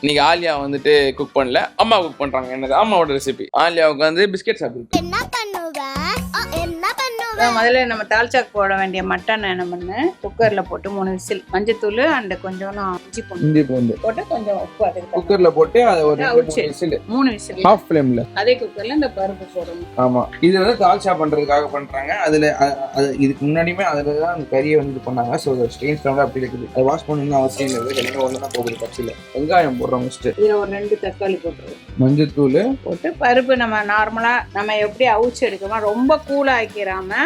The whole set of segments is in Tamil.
இன்னைக்கு ஆலியா வந்துட்டு குக் பண்ணல. அம்மா குக் பண்றாங்க. என்னது? அம்மாவோட ரெசிபி ஆலியா உட்காந்து பிஸ்கெட் சாப்பிட்டு முதல்ல நம்ம தால்ச்சாக்கு போட வேண்டிய மட்டன் என்ன பண்ணு? குக்கர்ல போட்டு மூணு விசில் மஞ்சத்தூள் அண்ட் கொஞ்சம் இஞ்சி பூண்டு. இஞ்சி பூண்டு. போட்டு கொஞ்சம் உப்பு அதுக்கு குக்கர்ல போட்டு அதை ஒரு. மூணு விசில். மூணு விசில். ஹாஃப் ஃப்ளேம்ல அதே குக்கர்ல இந்த பருப்பு போடணும். ஆமா. இது வந்து தால்ச்சா பண்றதுக்காக பண்றாங்க. அதுல அது இதுக்கு முன்னாடியுமே அதுல தான் அந்த கறியை வந்து பண்ணாங்க. ஸோ ஸ்டெயின்ஸ் வந்து அப்படி இருக்குது. அது வாஷ் பண்ணணும்னு அவசியம் இல்லை. ரெண்டு ஒன்று தான் போகுது கட்சியில். வெங்காயம் போடுறோம் ஃபஸ்ட்டு இதுல ஒரு ரெண்டு தக்காளி போட்டுருவோம் மஞ்சத்தூள். போட்டு பருப்பு நம்ம நார்மலா நம்ம எப்படி அவிச்சு எடுக்கணும் ரொம்ப கூலா ஆக்கிராம ம்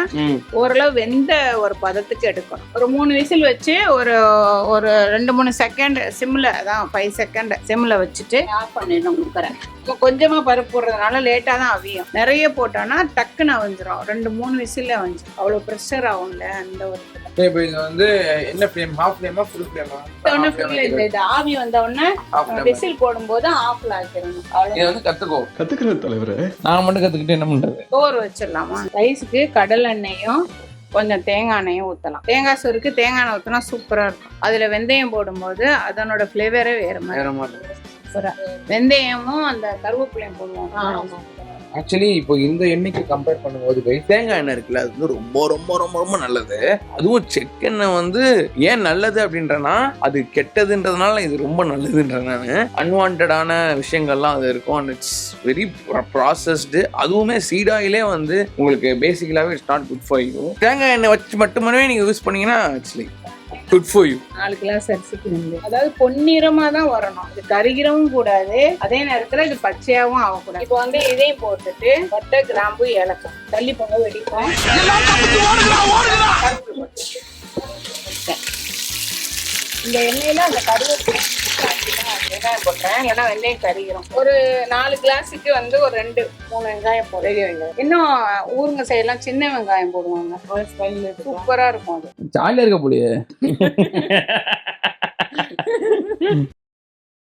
ஓரளவு வெந்த ஒரு பதத்துக்கு எடுக்கணும். ஒரு மூணு விசில் வச்சு ஒரு ஒரு ரெண்டு மூணு செகண்ட் சிம்ல அதான் ஃபைவ் செகண்ட் சிம்ல வச்சுட்டு ஆஃப் பண்ணிடணும் குக்கரை. இப்போ கொஞ்சமா பருப்பு போடுறதுனால லேட்டாக தான் அவியும். நிறைய போட்டோம்னா டக்குன்னு அவிஞ்சிரும். ரெண்டு மூணு விசில்ல அவிஞ்சிரும். அவ்வளோ ப்ரெஷர் ஆகும்ல அந்த ஒரு இப்போ இது வந்து என்ன ஃப்ளேம் ஹாஃப் ஃப்ளேமா ஃபுல் ஃப்ளேமா உடனே full இந்த இது ஆவி வந்த உடனே விசில் போடும்போது ஆஃப்ல ஆக்கிடணும். இது வந்து கத்துக்கோ. கத்துக்கிற தலைவரே. நான் மட்டும் கத்துக்கிட்டு என்ன பண்றது? சோறு வச்சிடலாமா? ரைஸுக்கு கடல் எண்ணெயும் கொஞ்சம் தேங்காய் எண்ணெயும் ஊற்றலாம் தேங்காய் சோறுக்கு தேங்காய் எண்ணெய் ஊற்றினா சூப்பராக இருக்கும். அதில் வெந்தயம் போடும்போது அதனோட ஃப்ளேவரே வேறு மாதிரி சூப்பராக வெந்தயமும் அந்த கருவேப்பிலையும் போடுவோம். ஆக்சுவலி இப்போ இந்த எண்ணெய்க்கு கம்பேர் பண்ணும்போது தேங்காய் எண்ணெய் இருக்குல்ல அது வந்து ரொம்ப ரொம்ப ரொம்ப ரொம்ப நல்லது. அதுவும் செக்கெண்ணெய் வந்து ஏன் நல்லது அப்படின்றனா அது கெட்டதுன்றதுனால இது ரொம்ப நல்லதுன்ற நான். அன்வான்டான விஷயங்கள்லாம் அது இருக்கும் அண்ட் இட்ஸ் வெரி ப்ராசஸ்டு அதுவுமே சீடாயிலே வந்து உங்களுக்கு பேசிக்கலாகவே it's not good for you தேங்காய் எண்ணெய் வச்சு மட்டுமே நீங்கள் யூஸ் பண்ணீங்கன்னா ஆக்சுவலி குட் ஃபார் யூ நாலு கிளாஸ் அரிசிக்கு வந்து அதாவது பொன்னிறமா தான் வரணும். இது கருகிரவும் கூடாது அதே நேரத்துல இது பச்சையாவும் ஆகக்கூடாது. இப்போ வந்து இதையும் போட்டுட்டு பட்டை கிராம்பு ஏலக்காய். தள்ளி போங்க வெடிக்கும் இந்த எண்ணெயில அந்த கருவேப்பிலை வெங்காயம் போட்டேன். இல்லைன்னா வெந்தயம் கறிகிறோம் ஒரு நாலு கிளாஸுக்கு வந்து ஒரு ரெண்டு மூணு வெங்காயம் போடுறேன் பெரிய வெங்காயம். இன்னும் ஊருங்க சைடெல்லாம் சின்ன வெங்காயம் போடுவாங்க. சூப்பரா இருக்கும் அது. ஜாலியாக இருக்க போலியே.